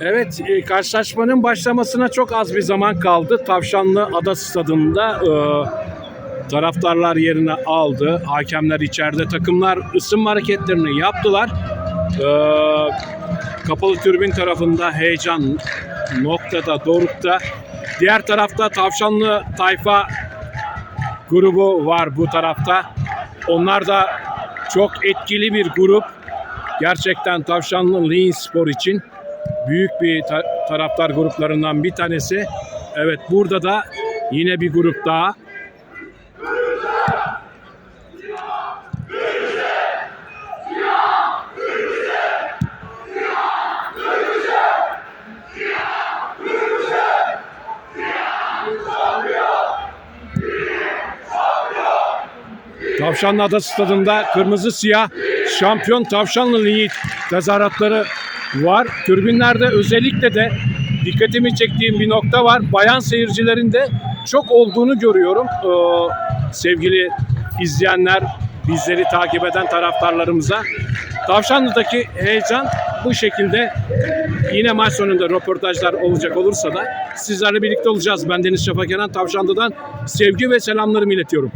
Evet, e, karşılaşmanın başlamasına çok az bir zaman kaldı. Tavşanlı Ada Stadı'nda e, taraftarlar yerine aldı. Hakemler içeride takımlar ısınma hareketlerini yaptılar. E, kapalı tribün tarafında heyecan noktada, dorukta. Diğer tarafta Tavşanlı Tayfa grubu var bu tarafta. Onlar da çok etkili bir grup. Gerçekten Tavşanlı Lean Spor için büyük bir ta- taraftar gruplarından bir tanesi. Evet burada da yine bir grup daha. Tavşanlı Ada Stadı'nda kırmızı siyah şampiyon Tavşanlı Ligi tezahüratları var. Türbinlerde özellikle de dikkatimi çektiğim bir nokta var. Bayan seyircilerin de çok olduğunu görüyorum. Ee, sevgili izleyenler, bizleri takip eden taraftarlarımıza. Tavşanlı'daki heyecan bu şekilde. Yine maç sonunda röportajlar olacak olursa da sizlerle birlikte olacağız. Ben Deniz Şafak Eren Tavşanlı'dan sevgi ve selamlarımı iletiyorum.